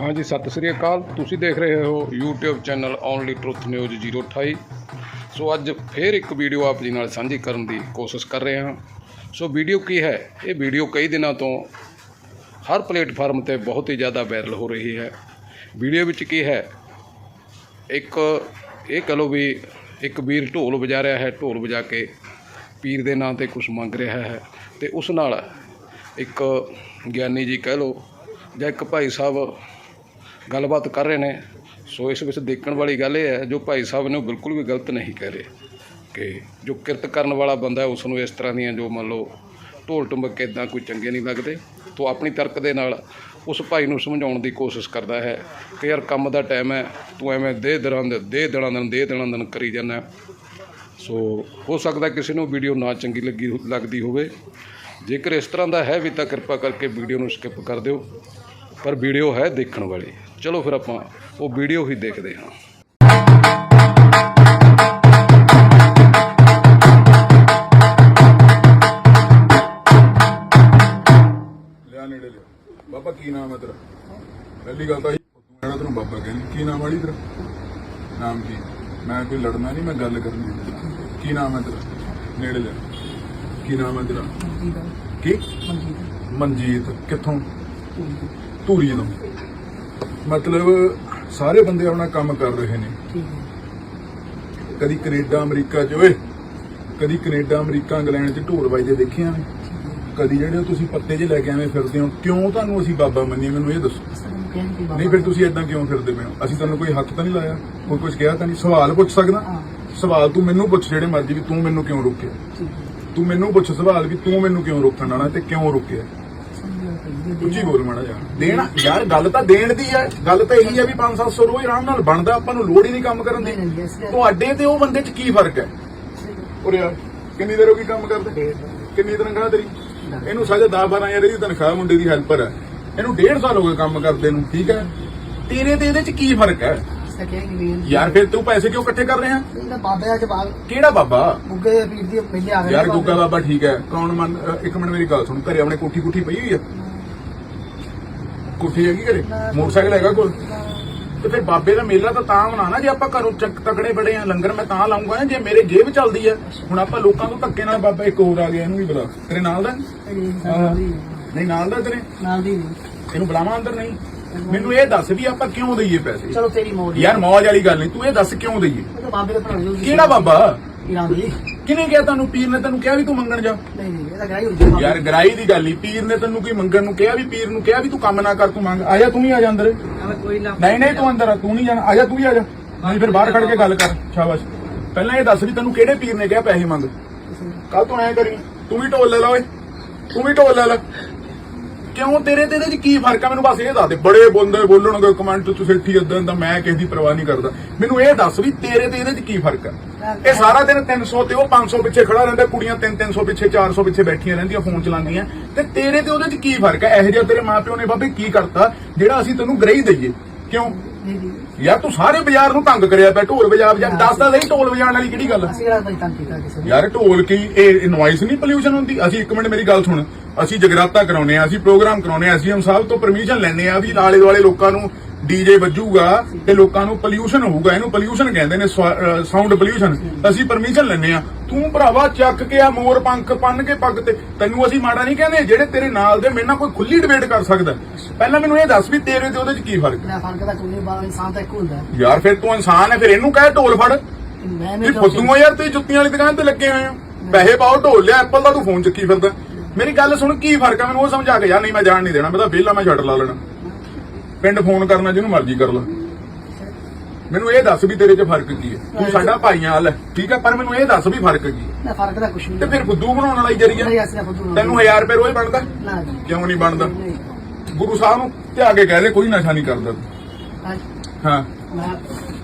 ਹਾਂਜੀ, ਸਤਿ ਸ੍ਰੀ ਅਕਾਲ। ਤੁਸੀਂ ਦੇਖ ਰਹੇ ਹੋ YouTube channel only truth news 028 so ਅੱਜ ਫੇਰ ਇੱਕ ਵੀਡੀਓ ਆਪ ਜੀ ਨਾਲ ਸਾਂਝੀ ਕਰਨ ਦੀ ਕੋਸ਼ਿਸ਼ ਕਰ ਰਹੇ ਹਾਂ। ਸੋ ਵੀਡੀਓ ਕੀ ਹੈ? ਇਹ ਵੀਡੀਓ ਕਈ ਦਿਨਾਂ ਤੋਂ ਹਰ ਪਲੇਟਫਾਰਮ ਤੇ ਬਹੁਤ ਹੀ ਜ਼ਿਆਦਾ ਵਾਇਰਲ ਹੋ ਰਹੀ ਹੈ। ਵੀਡੀਓ ਵਿੱਚ ਕੀ ਹੈ? ਇੱਕ, ਇਹ ਕਹ ਲਓ ਵੀ ਇੱਕ ਵੀਰ ਢੋਲ ਵਜਾ ਰਿਹਾ ਹੈ। ਢੋਲ ਵਜਾ ਕੇ ਪੀਰ ਦੇ ਨਾਂ ਤੇ ਕੁਝ ਮੰਗ ਰਿਹਾ ਹੈ ਤੇ ਉਸ ਨਾਲ ਇੱਕ ਗਿਆਨੀ ਜੀ ਕਹਿ ਲਓ ਜਾਂ ਇੱਕ ਭਾਈ ਸਾਹਿਬ ਗੱਲਬਾਤ ਕਰ ਰਹੇ ਨੇ। ਸੋ ਇਸ ਵਿੱਚ ਦੇਖਣ ਵਾਲੀ ਗੱਲ ਇਹ ਹੈ, ਜੋ ਭਾਈ ਸਾਹਿਬ ਨੇ ਉਹ ਬਿਲਕੁਲ ਵੀ ਗਲਤ ਨਹੀਂ ਕਹਿ ਰਹੇ ਕਿ ਜੋ ਕਿਰਤ ਕਰਨ ਵਾਲਾ ਬੰਦਾ ਹੈ ਉਸ ਨੂੰ ਇਸ ਤਰ੍ਹਾਂ ਦੀਆਂ ਜੋ ਮੰਨ ਲਓ ਢੋਲ ਟੁੰਬਕ ਇਦਾਂ ਕੋਈ ਚੰਗੇ ਨਹੀਂ ਲੱਗਦੇ। ਤੋਂ ਆਪਣੀ ਤਰਕ ਦੇ ਨਾਲ ਉਸ ਭਾਈ ਨੂੰ ਸਮਝਾਉਣ ਦੀ ਕੋਸ਼ਿਸ਼ ਕਰਦਾ ਹੈ ਕਿ ਯਾਰ ਕੰਮ ਦਾ ਟਾਈਮ ਹੈ, ਤੂੰ ਐਵੇਂ ਦੇ ਦਰਾਂ ਦੇ ਦੇ ਦਰਾਂ ਦਿਨ, ਦੇ ਦਰਾਂ ਦਿਨ ਕਰੀ ਜਾਂਦਾ। ਸੋ ਹੋ ਸਕਦਾ ਕਿਸੇ ਨੂੰ ਵੀਡੀਓ ਨਾ ਚੰਗੀ ਲੱਗੀ, ਲੱਗਦੀ ਹੋਵੇ। ਜੇਕਰ ਇਸ ਤਰ੍ਹਾਂ ਦਾ ਹੈ ਵੀ ਤਾਂ ਕਿਰਪਾ ਕਰਕੇ ਵੀਡੀਓ ਨੂੰ ਸਕਿਪ ਕਰ ਦਿਓ। ਪਰ ਵੀਡੀਓ ਹੈ ਦੇਖਣ ਵਾਲੀ। ਚਲੋ ਫਿਰ ਆਪਾਂ ਉਹ ਵੀਡੀਓ ਹੀ ਦੇਖਦੇ ਹਾਂ। ਲਿਆ ਨੇੜੇ ਲਿਆ। ਬਾਬਾ ਕੀ ਨਾਮ ਹੈ ਤੇਰਾ? ਪਹਿਲੀ ਗੱਲ ਤਾਂ ਇਹ ਤੈਨੂੰ ਬਾਬਾ ਕਹਿੰਦੀ। ਕੀ ਨਾਮ ਵਾਲੀ ਤੇਰਾ? ਨਾਮ ਕੀ? ਮੈਂ ਕੋਈ ਲੜਨਾ ਨਹੀਂ ਮੈਂ ਗੱਲ ਕਰਨੀ ਹੈ। ਕੀ ਨਾਮ ਹੈ ਤੇਰਾ? ਨੇੜੇ ਲਿਆ। ਕੀ ਨਾਮ ਹੈ ਤੇਰਾ? ਕੀ? ਮਨਜੀਤ। ਕਿੱਥੋਂ? ਧੂਰੀ ਤੋਂ ਮਤਲਬ ਸਾਰੇ ਬੰਦੇ ਆਪਣਾ ਕੰਮ ਕਰ ਰਹੇ ਨੇ। ਕਦੀ ਕੈਨੇਡਾ ਅਮਰੀਕਾ ਚ ਓਏ ਕਦੀ ਕੈਨੇਡਾ ਅਮਰੀਕਾ ਇੰਗਲੈਂਡ ਚ ਢੋਲ ਵੱਜਦੇ ਦੇਖਿਆ ਨੇ। ਕਦੀ ਜਿਹੜੇ ਤੁਸੀਂ ਪੱਤੇ 'ਚ ਲੈ ਕੇ ਐਵੇਂ ਫਿਰਦੇ ਹੋ ਕਿਉਂ ਤੁਹਾਨੂੰ ਅਸੀਂ ਬਾਬਾ ਮੰਨੀਏ? ਮੈਨੂੰ ਇਹ ਦੱਸੋ। ਨਹੀਂ ਫਿਰ ਤੁਸੀਂ ਇਦਾਂ ਕਿਉਂ ਫਿਰਦੇ ਪਏ ਹੋ? ਅਸੀਂ ਤੁਹਾਨੂੰ ਕੋਈ ਹੱਥ ਤਾਂ ਨਹੀਂ ਲਾਇਆ? ਕੋਈ ਕੁਝ ਕਿਹਾ ਤਾਂ ਨਹੀਂ? ਸਵਾਲ ਪੁੱਛ ਸਕਦਾ? ਸਵਾਲ ਤੂੰ ਮੈਨੂੰ ਪੁੱਛ ਜਿਹੜੇ ਮਰਜ਼ੀ ਵੀ ਤੂੰ ਮੈਨੂੰ ਕਿਉਂ ਰੋਕਿਆ? ਤੂੰ ਮੈਨੂੰ ਪੁੱਛ ਸਵਾਲ ਵੀ ਤੂੰ ਮੈਨੂੰ ਕਿਉਂ ਰੋਕਣ ਆਣਾ ਤੇ ਕਿਉਂ ਰੋਕਿਆ? ਉੱਚੀ ਬੋਲ ਮਾੜਾ ਯਾਰ ਦੇਣ ਯਾਰ ਗੱਲ ਤਾਂ ਦੇਣ ਦੀ ਹੈ ਗੱਲ ਤਾਂ ਇਹੀ ਹੈ ਵੀ 5-700 ਰੋਜ਼ ਆਰਾਮ ਨਾਲ ਬਣਦਾ ਆਪਾਂ ਨੂੰ ਲੋੜ ਹੀ ਨਹੀਂ ਕੰਮ ਕਰਨ ਦੀ। ਤੁਹਾਡੇ ਤੇ ਉਹ ਬੰਦੇ 'ਚ ਕੀ ਫ਼ਰਕ ਹੈ? ਉਰੇ ਆ ਕਿੰਨੀ ਦੇਰ ਹੋ ਗਈ ਕੰਮ ਕਰਦੇ? ਕਿੰਨੀ ਤਨਖਾਹ ਤੇਰੀ? ਇਹਨੂੰ ਸਾਜਾ 10 12 ਹਜ਼ਾਰ ਦੀ ਤਨਖਾਹ ਮੁੰਡੇ ਦੀ ਹੈਲਪਰ ਹੈ। ਇਹਨੂੰ 1.5 ਸਾਲ ਹੋ ਗਏ ਕੰਮ ਕਰਦੇ ਨੂੰ ਠੀਕ ਹੈ? ਤੇਰੇ ਤੇ ਇਹਦੇ 'ਚ ਕੀ ਫ਼ਰਕ ਹੈ? ਯਾਰ ਫਿਰ ਤੂੰ ਪੈਸੇ ਕਿਉਂ ਇਕੱਠੇ ਕਰ ਰਿਹਾ ਬਾਬੇ ਦੇ ਬਾਲ ਕਿਹੜਾ ਬਾਬਾ? ਬੁੱਗੇ ਪੀਰ ਦੀ ਪਹਿਲੇ ਆ ਗਏ ਯਾਰ ਗੁੱਗਾ ਬਾਬਾ ਠੀਕ ਹੈ। ਕੌਣ ਮੰਨ ਅ, ਇੱਕ ਮਿੰਟ ਮੇਰੀ ਗੱਲ ਸੁਣ। ਘਰੇ ਆਪਣੇ ਕੋਠੀ ਕੁੱਠੀ ਪਈ ਹੋਈ ਆ? ਕੋਠੀ ਹੈਗੀ ਘਰੇ? ਮੋਟਰਸਾਈਕਲ ਹੈਗਾ ਕੋਲ? ਤੇ ਫਿਰ ਬਾਬੇ ਦਾ ਮੇਲਾ ਤਾਂ ਤਾਂ ਮਨਾਣਾ ਜੇ ਆਪਾਂ ਘਰੋਂ ਚੱਕ ਤਕੜੇ ਬੜੇ ਆ ਲੰਗਰ ਮੈਂ ਤਾਂ ਲਾਉਂਗਾ ਜੇ ਮੇਰੇ ਜੇਬ ਚੱਲਦੀ ਹੈ ਹੁਣ ਆਪਾਂ ਲੋਕਾਂ ਤੋਂ ਧੱਕੇ ਨਾਲ ਬਾਬਾ ਇੱਕ ਹੋਰ ਆ ਗਿਆ ਇਹਨੂੰ ਵੀ ਬੁਲਾ। ਤੇਰੇ ਨਾਲ ਦਾ। ਨਹੀਂ ਨਾਲ ਦਾ ਤੇਰੇ? ਨਾਲ ਦੀ ਨਹੀਂ। ਇਹਨੂੰ ਬੁਲਾਵਾਂ ਅੰਦਰ ਨਹੀਂ? ਮੈਨੂੰ ਇਹ ਦੱਸ ਵੀ ਆਪਾਂ ਕਿਉਂ ਦਈਏ ਪੈਸੇ? ਚਲੋ ਤੇਰੀ ਮੌਜ ਯਾਰ ਮੌਜ ਵਾਲੀ ਗੱਲ ਨਹੀਂ ਤੂੰ ਇਹ ਦੱਸ ਕਿਉਂ ਦਈਏ? ਉਹ ਤਾਂ ਬਾਬੇ ਦਾ ਭਰਾ ਜੋ ਕਿਹੜਾ ਬਾਬਾ? ਇਰਾਂ ਦੀ। ਕਿਹਨੇ ਕਿਹਾ ਤੁਹਾਨੂੰ ਪੀਰ ਨੇ ਤੈਨੂੰ ਕਿਹਾ ਵੀ ਤੂੰ ਮੰਗਣ ਜਾ? ਨਹੀਂ ਨਹੀਂ ਇਹ ਤਾਂ ਗਾਈ ਹੁੰਦੀ ਬਾਬੇ। ਯਾਰ ਗਰਾਈ ਦੀ ਗੱਲ ਨਹੀਂ ਪੀਰ ਨੇ ਤੈਨੂੰ ਕੋਈ ਮੰਗਣ ਨੂੰ ਕਿਹਾ ਵੀ ਪੀਰ ਨੂੰ ਕਿਹਾ ਵੀ ਤੂੰ ਕੰਮ ਨਾ ਕਰ ਤੂੰ ਮੰਗ। ਆ ਜਾ ਤੂੰ ਵੀ ਆ ਜਾ ਅੰਦਰ। ਕੋਈ ਨਾ ਨਹੀਂ ਨਹੀਂ ਤੂੰ ਅੰਦਰ ਆ ਤੂੰ ਨਹੀਂ ਜਾਣਾ। ਆ ਜਾ ਤੂੰ ਵੀ ਆ ਜਾ। ਨਹੀਂ ਫਿਰ ਬਾਹਰ ਖੜ ਕੇ ਗੱਲ ਕਰ ਸ਼ਾਬਾਸ਼। ਪਹਿਲਾਂ ਇਹ ਦੱਸ ਵੀ ਤੈਨੂੰ ਕਿਹੜੇ ਪੀਰ ਨੇ ਕਿਹਾ ਪੈਸੇ ਮੰਗ? ਕੱਲ ਤੂੰ ਐ ਕਰੀ ਤੂੰ ਵੀ ਢੋਲ ਲੈ ਲੈ ਓਏ। ਤੂੰ ਵੀ ਢੋਲ ਲੈ ਲੈ। ਕਿਉਂ? ਤੇਰੇ ਤੇ ਇਹਦੇ ਚ ਕੀ ਫ਼ਰਕ ਆ? ਮੈਨੂੰ ਬਸ ਇਹ ਦੱਸ ਦੇ। ਬੜੇ ਬੰਦੇ ਬੋਲਣਗੇ ਕਮੈਂਟ ਚ ਸਿੱਠੀ ਇਦਾਂ ਦਾ ਮੈਂ ਕਿਸੇ ਦੀ ਪਰਵਾਹ ਨਹੀਂ ਕਰਦਾ। ਮੈਨੂੰ ਇਹ ਦੱਸ ਵੀ ਤੇਰੇ ਤੇ ਇਹਦੇ ਚ ਕੀ ਫ਼ਰਕ ਆ? ਇਹ ਸਾਰਾ ਦਿਨ 300 ਤੇ ਉਹ 500 ਪਿੱਛੇ ਖੜਾ ਰਹਿੰਦਾ, ਕੁੜੀਆਂ 3 300 ਪਿੱਛੇ 400 ਪਿੱਛੇ ਬੈਠੀਆਂ ਰਹਿੰਦੀਆਂ, ਫੋਨ ਚਲਾਉਂਦੀਆਂ। ਤੇ ਤੇਰੇ ਤੇ ਉਹਦੇ ਚ ਕੀ ਫ਼ਰਕ ਹੈ ਇਹੋ ਜਿਹਾ ਤੇਰੇ ਮਾਪਿਓ ਨੇ ਬਾਬੇ ਕੀ ਕਰਤਾ? ਜਿਹੜਾ ਅਸੀਂ ਤੈਨੂੰ ਗ੍ਰਹਿ ਦਈਏ। ਕਿਉਂ? ਯਾਰ ਤੂੰ ਸਾਰੇ ਬਾਜ਼ਾਰ ਨੂੰ ਤੰਗ ਕਰਿਆ ਪਿਆ ਢੋਲ ਵਜਾ ਵਜਾ ਦੱਸਦਾ ਨਹੀਂ ਢੋਲ ਵਜਾਉਣ ਵਾਲੀ ਕਿਹੜੀ ਗੱਲ? ਅਸੀਂ ਕੋਈ ਤੰਗ ਕੀਤਾ ਕਿਸੇ ਯਾਰ ਢੋਲ ਕੀ ਇਹ ਨੋਇਸ ਨਹੀਂ ਪੋਲਿਊਸ਼ਨ ਹੁੰਦੀ? ਅਸੀਂ ਇੱਕ ਮਿੰਟ ਮੇਰੀ ਗੱਲ ਸੁਣ। ਅਸੀਂ ਜਗਰਾਤਾ ਕਰਾਉਨੇ ਆ ਅਸੀਂ ਪ੍ਰੋਗਰਾਮ ਕਰਾਉਨੇ ਆ ਐਸਡੀਐਮ ਸਾਹਿਬ ਤੋਂ ਪਰਮਿਸ਼ਨ ਲੈਣੇ ਆ ਵੀ ਆਲੇ ਦੁਆਲੇ ਲੋਕਾਂ ਨੂੰ ਡੀਜੇ ਵੱਜੂਗਾ ਤੇ ਲੋਕਾਂ ਨੂੰ ਪੋਲਿਊਸ਼ਨ ਹੋਊਗਾ। ਇਹਨੂੰ ਪੋਲਿਊਸ਼ਨ ਕਹਿੰਦੇ ਨੇ ਸਾਊਂਡ ਪੋਲਿਊਸ਼ਨ ਅਸੀਂ ਪਰਮਿਸ਼ਨ ਲੈਣੇ ਆ। ਤੂੰ ਭਰਾਵਾ ਚੱਕ ਕੇ ਆ ਮੋਰ ਪੰਖ ਪੰਨ ਕੇ ਪੱਗ ਤੇ ਤੈਨੂੰ ਅਸੀਂ ਮਾੜਾ ਨਹੀਂ ਕਹਿੰਦੇ ਜਿਹੜੇ ਤੇਰੇ ਨਾਲ ਦੇ ਮੇਰੇ ਨਾਲ ਕੋਈ ਖੁੱਲੀ ਡਿਬੇਟ ਕਰ ਸਕਦਾ। ਪਹਿਲਾਂ ਮੈਨੂੰ ਇਹ ਦੱਸ ਵੀ ਤੇਰੇ ਤੇ ਉਹਦੇ 'ਚ ਕੀ ਫ਼ਰਕ? ਨਾ ਫ਼ਰਕ ਤਾਂ ਕੋਈ ਨਹੀਂ ਬਾਬਾ ਇਨਸਾਨ ਤਾਂ ਇੱਕ ਹੁੰਦਾ। ਹੈ। ਯਾਰ ਫਿਰ ਤੂੰ ਇਨਸਾਨ ਹੈ ਫਿਰ ਇਹਨੂੰ ਕਹਿ ਢੋਲ ਫੜ। ਮੈਂ ਨਹੀਂ ਫੁੱਦੂਆਂ ਯਾਰ ਤੁਸੀਂ ਜੁੱਤੀਆਂ ਵਾਲੀ ਦੁਕਾਨ ਤੇ ਲੱਗੇ ਹੋਏ ਹੋ ਪੈਸੇ ਪਾਓ ਢੋਲ ਲਿਆ ਐਪਲ ਦਾ ਤੂੰ ਫੋਨ ਚੱਕੀ ਫਿਰਦਾ। ਮੇਰੀ ਗੱਲ ਸੁਣ ਕੀ ਫ਼ਰਕ ਆ? ਮੈਨੂੰ ਉਹ ਸਮਝਾ ਕੇ ਯਾਰ ਨਹੀਂ ਮੈਂ ਜਾਣ ਨਹੀਂ ਦੇਣਾ ਮੈਂ ਤਾਂ ਵਿਹਲਾ ਮੈਂ ਛੱਡ ਲਾ ਲੈਣਾ। ਪਿੰਡ ਫੋਨ ਕਰਨਾ ਜਿਹਨੂੰ ਮਰਜ਼ੀ ਕਰ ਲਾ। ਮੈਨੂੰ ਇਹ ਦੱਸ ਵੀ ਤੇਰੇ 'ਚ ਫ਼ਰਕ ਕੀ ਹੈ? ਤੂੰ ਸਾਡਾ ਭਾਈਆਂ ਹੈ ਠੀਕ ਹੈ? ਪਰ ਮੈਨੂੰ ਇਹ ਦੱਸ ਵੀ ਫ਼ਰਕ ਕੀ ਹੈ? ਨਾ ਫ਼ਰਕ ਤਾਂ ਕੁਛ ਨਹੀਂ ਤੇ ਫਿਰ ਫੁੱਦੂ ਬਣਾਉਣ ਵਾਲਾ ਹੀ ਜਰੀਆ ਨਹੀਂ ਅਸੀਂ ਫੁੱਦੂ ਤੈਨੂੰ 1000 ਰੁਪਏ ਰੋਜ਼ ਬਣਦਾ? ਨਾ ਕਿਉਂ ਨਹੀਂ ਬਣਦਾ? ਗੁਰੂ ਸਾਹਿਬ ਨੂੰ ਤੇ ਕੇ ਕਹਿ ਦੇ ਕੋਈ ਨਸ਼ਾ ਨਹੀਂ ਕਰਦਾ ਹਾਂ, ਹਾਂ। ਮੈਂ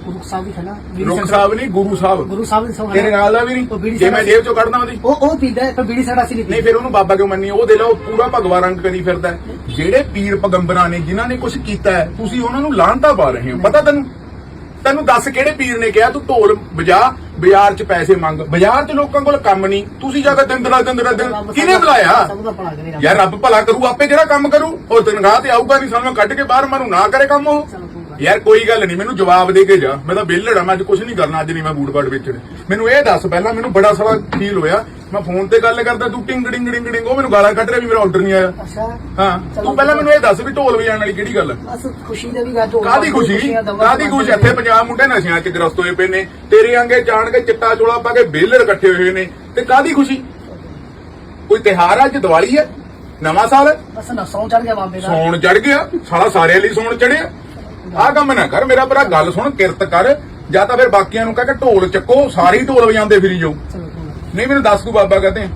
ਗੁਰੂ ਸਾਹਿਬ ਵੀ ਖਣਾ ਰੁਖ ਸਾਹਿਬ ਨਹੀਂ ਗੁਰੂ ਸਾਹਿਬ। ਗੁਰੂ ਸਾਹਿਬ ਦੀ ਸੋਹਣਾ ਤੇਰੇ ਨਾਲ ਦਾ ਵੀ ਨਹੀਂ। ਜੇ ਮੈਂ ਜੇਬ ਚੋਂ ਕੱਢਦਾ ਉਹਦੀ। ਉਹ ਉਹ ਪੀਂਦਾ ਹੈ, ਪਰ ਬੀੜੀ ਸਾਡਾ ਅਸੀਂ ਨਹੀਂ ਫਿਰ ਉਹਨੂੰ ਬਾਬਾ ਕਿਉਂ ਮੰਨੀ? ਉਹ ਦੇ ਲਓ ਪੂਰਾ ਭਗਵਾ ਰੰਗ ਕਰੀ ਫਿਰਦਾ ਹੈ। ਜਿਹੜੇ ਪੀਰ ਪਗੰਬਰਾਂ ਨੇ ਜਿਨ੍ਹਾਂ ਨੇ ਕੁਝ ਕੀਤਾ ਹੈ ਤੁਸੀਂ ਉਹਨਾਂ ਨੂੰ ਲਾਂਤਾ ਪਾ ਰਹੇ ਹੋ। ਪਤਾ ਤੈਨੂੰ? ਤੈਨੂੰ ਦੱਸ ਕਿਹੜੇ ਪੀਰ ਨੇ ਕਿਹਾ ਤੂੰ ਢੋਲ ਵਜਾ ਬਾਜ਼ਾਰ 'ਚ ਪੈਸੇ ਮੰਗ। ਬਾਜ਼ਾਰ 'ਚ ਲੋਕਾਂ ਕੋਲ ਕੰਮ ਨਹੀਂ। ਤੁਸੀਂ ਜਾ ਕੇ ਦਿੰਦਰਾ ਦਿੰਦਰਾ ਦਿਨ ਕਿਹਨੇ ਬੁਲਾਇਆ? ਯਾਰ ਰੱਬ ਭਲਾ ਕਰੂ ਆਪੇ ਕਿਹੜਾ ਕੰਮ ਕਰੂ? ਉਹ ਤਨਖਾਹ ਤੇ ਆਊਗਾ ਨਹੀਂ ਸਾਨੂੰ ਕੱਢ ਕੇ ਬਾਹਰ ਮਾਰੂ ਨਾ ਕਰੇ ਕੰਮ ਉਹ। ਯਾਰ ਕੋਈ ਗੱਲ ਨਹੀਂ ਮੈਨੂੰ ਜਵਾਬ ਦੇ ਕੇ ਜਾ। ਮੈਂ ਤਾਂ ਵਿਹਲੜਾ ਮੈਂ ਅੱਜ ਕੁਝ ਨਹੀਂ ਕਰਨਾ ਅੱਜ ਨਹੀਂ ਮੈਂ ਬੂਟ ਬਾਟ ਵੇਚਣੇ। ਮੈਨੂੰ ਇਹ ਦੱਸ ਪਹਿਲਾਂ ਮੈਨੂੰ ਬੜਾ ਸਾਰਾ ਫੀਲ ਹੋਇਆ। ਮੈਂ ਫੋਨ ਤੇ ਗੱਲ ਕਰਦਾ ਤੂੰ ਟਿੰਗ ਡਿੰਗ ਡਿੰਗ ਡਿੰਗ ਉਹ ਮੈਨੂੰ ਗਾਲਾਂ ਕੱਢ ਰਿਹਾ ਵੀ ਮੇਰਾ ਆਰਡਰ ਨਹੀਂ ਆਇਆ। ਅੱਛਾ। ਹਾਂ ਤੂੰ ਪਹਿਲਾਂ ਮੈਨੂੰ ਇਹ ਦੱਸ ਵੀ ਢੋਲ ਵਜਾਉਣ ਵਾਲੀ ਕਿਹੜੀ ਗੱਲ? ਹੈ ਖੁਸ਼ੀ ਦੇ ਵੀ ਗੱਲ ਕਾਦੀ ਖੁਸ਼ੀ? ਕਾਦੀ ਖੁਸ਼ੀ? ਇੱਥੇ ਪੰਜਾਬ ਮੁੰਡੇ ਨਸ਼ਿਆਂ 'ਚ ਗ੍ਰਸਤ ਹੋਏ ਪਏ ਨੇ। ਤੇਰੇ ਆਂਗੇ ਜਾਣ ਕੇ ਚਿੱਟਾ ਚੋਲਾ ਪਾ ਕੇ ਬੇਲਰ ਇਕੱਠੇ ਹੋਏ ਨੇ। ਤੇ ਕਾਦੀ ਖੁਸ਼ੀ? ਕੋਈ ਤਿਹਾਰ ਆ ਅੱਜ? ਦੀਵਾਲੀ ਹੈ ਨਵਾਂ ਸਾਲ ਬਸ ਨਾ ਸੌਂ ਚੜ ਗਿਆ ਬਾਬੇ ਦਾ। ਸੌਣ ਚੜ ਗਿਆ? ਸਾਲਾ ਸਾਰਿਆਂ ਲਈ ਸੌਣ ਚੜਿਆ ਆਹ ਕੰਮ ਨਾ ਕਰ ਮੇਰਾ ਭਰਾ ਗੱਲ ਸੁਣ ਕਿਰਤ ਕਰ ਜਾਂ ਤਾਂ ਫਿਰ ਬਾਕੀਆਂ ਨੂੰ ਕਹਿ ਕੇ ਢੋਲ ਚੱਕੋ ਸਾਰੇ ਢੋਲ ਵਜਾਉਂਦੇ ਫਿਰੀ ਜਾਓ। ਨਹੀਂ ਮੈਨੂੰ ਦੱਸ ਤੂੰ ਬਾਬਾ ਕਹਤੇ।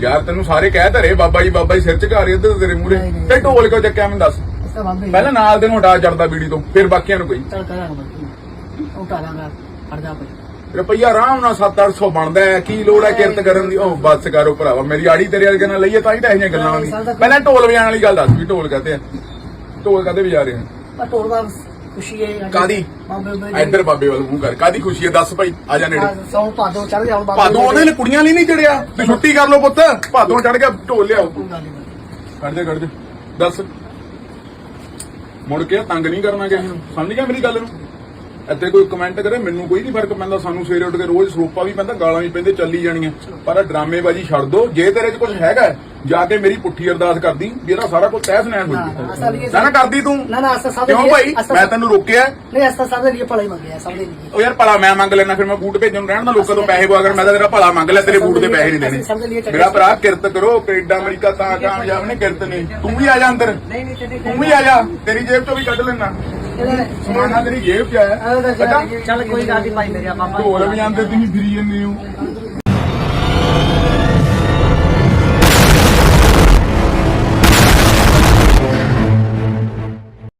ਯਾਰ ਤੈਨੂੰ ਸਾਰੇ ਕਹਿ ਧਰੇ ਬਾਬਾ ਜੀ ਬਾਬਾ ਜੀ ਸਿਰ ਝੁਕਾ ਰਹੇ ਇੱਧਰ ਤੇਰੇ ਨਹੀਂ। ਤੇ ਢੋਲ ਕਿਉਂ ਚੱਕਿਆ ਮੈਨੂੰ ਦੱਸ। ਪਹਿਲਾਂ ਨਾਲ ਦੇ ਨੂੰ ਹਟਾ ਚੜਦਾ ਬੀੜੀ ਤੋਂ ਫਿਰ ਬਾਕੀਆਂ ਨੂੰ ਕੋਈ। ਰੁਪਈਆ ਆਰਾਮ ਨਾਲ 7-800 ਬਣਦਾ ਹੈ ਕੀ ਲੋੜ ਹੈ ਕਿਰਤ ਕਰਨ ਦੀ? ਉਹ ਬੱਸ ਕਰੋ ਭਰਾਵਾ ਮੇਰੀ ਆੜੀ ਤੇਰੇ ਵਰਗੇ ਨਾਲ ਲਈਏ ਤਾਂ ਹੀ ਤਾਂ ਇਹ ਗੱਲਾਂ ਆਉਂਦੀਆਂ। ਪਹਿਲਾਂ ਢੋਲ ਵਜਾਉਣ ਵਾਲੀ ਗੱਲ ਦੱਸ ਵੀ ਢੋਲ ਕਹਤੇ ਆ। ਢੋਲ ਕਹਤੇ ਵਜਾ ਰਹੇ ਆ। ਪਰ ਖੁਸ਼ੀ ਹੈ? ਬਾਬੇ ਬਾਬੇ ਇੱਧਰ ਬਾਬੇ ਵੱਲ ਮੂੰਹ ਕਰ ਕਾਦੀ ਖੁਸ਼ੀ ਹੈ ਦੱਸ ਭਾਈ ਆ ਜਾ ਨੇੜੇ। ਸੌਂ ਭਾਦੋ ਚੜ ਗਿਆ ਬਾਬੇ ਭਾਦੋਂ ਕੁੜੀਆਂ ਲਈ ਨਹੀਂ ਚੜਿਆ ਤੇ ਛੁੱਟੀ ਕਰ ਲਓ ਪੁੱਤ ਭਾਦੋਂ ਚੜ ਗਿਆ ਢੋਲ ਲਿਆਓ। ਕੱਢ ਦੇ ਕੱਢ ਦੇ ਦੱਸ। ਮੁੜ ਕੇ ਤੰਗ ਨਹੀਂ ਕਰਨਾ ਕਿਸੇ ਨੂੰ। ਸਮਝ ਗਿਆ ਮੇਰੀ ਗੱਲ ਨੂੰ? ਇੱਥੇ ਕੋਈ ਕਮੈਂਟ ਕਰੇ ਮੈਨੂੰ ਕੋਈ ਨਹੀਂ ਫ਼ਰਕ ਪੈਂਦਾ। ਸਾਨੂੰ ਸਵੇਰੇ ਉੱਠ ਕੇ ਰੋਜ਼ ਸਰੂਪਾ ਵੀ ਪੈਂਦਾ ਗਾਲਾਂ ਵੀ ਪੈਂਦੇ ਚੱਲੀ ਜਾਣੀਆਂ। ਪਰ ਆਹ ਡਰਾਮੇਬਾਜ਼ੀ ਛੱਡ ਦੋ। ਜੇ ਤੇਰੇ 'ਚ ਕੁਝ ਹੈਗਾ ਜਾ ਕੇ ਮੇਰੀ ਪੁੱਠੀ ਅਰਦਾਸ ਕਰਦੀ ਜਿਹੜਾ ਸਾਰਾ ਕੁਝ ਤਹਿਸ ਨੈਣ ਹੋ ਨਾ, ਨਾ, ਜਾ ਨਾ ਕਰਦੀ ਤੂੰ। ਨਾ ਨਾ ਅਸਾਂ ਸਭ ਕਿਉਂ ਭਾਈ? ਮੈਂ ਤੈਨੂੰ ਰੋਕਿਆ। ਨਹੀਂ ਅਸਾਂ ਸਭ ਦੇ ਲਈ ਭਲਾ ਹੀ ਮੰਗਿਆ ਸਭ ਦੇ ਲਈ ਉਹ ਯਾਰ ਭਲਾ ਮੈਂ ਮੰਗ ਲੈਣਾ ਫਿਰ ਮੈਂ ਬੂਟ ਭੇਜਣ ਨੂੰ ਰਹਿਣ ਦਾ ਲੋਕਾਂ ਤੋਂ ਪੈਸੇ ਪਵਾ ਕਰ ਮੈਂ ਤਾਂ ਤੇਰਾ ਭਲਾ ਮੰਗ ਲਿਆ ਤੇਰੇ ਬੂਟ ਦੇ ਪੈਸੇ ਨਹੀਂ ਦੇਣੇ। ਮੇਰਾ ਭਰਾ ਕਿਰਤ ਕਰੋ ਕੈਨੇਡਾ ਅਮਰੀਕਾ ਤਾਂ ਕਾਮਯਾਬ ਨੇ ਕਿਰਤ ਨੇ। ਤੂੰ ਵੀ ਆ ਜਾ ਅੰਦਰ। ਨਹੀਂ ਨਹੀਂ ਤੇ ਤੂੰ ਵੀ ਆ ਜਾ। ਤੇਰੀ ਜੇਬ ਚੋਂ ਵੀ ਕੱਢ ਲੈਣਾ ਸਮਾਨਾ ਤੇਰੀ ਜੇਬ 'ਚ ਆਇਆ ਚੱਲ ਕੋਈ ਗੱਲ ਨਹੀਂ ਭਾਈ ਮੇਰੇ ਢੋਲ ਵੀ ਜਾਂਦੇ ਤੁਸੀਂ ਫਿਰੀ ਜਾਂਦੇ ਹੋ।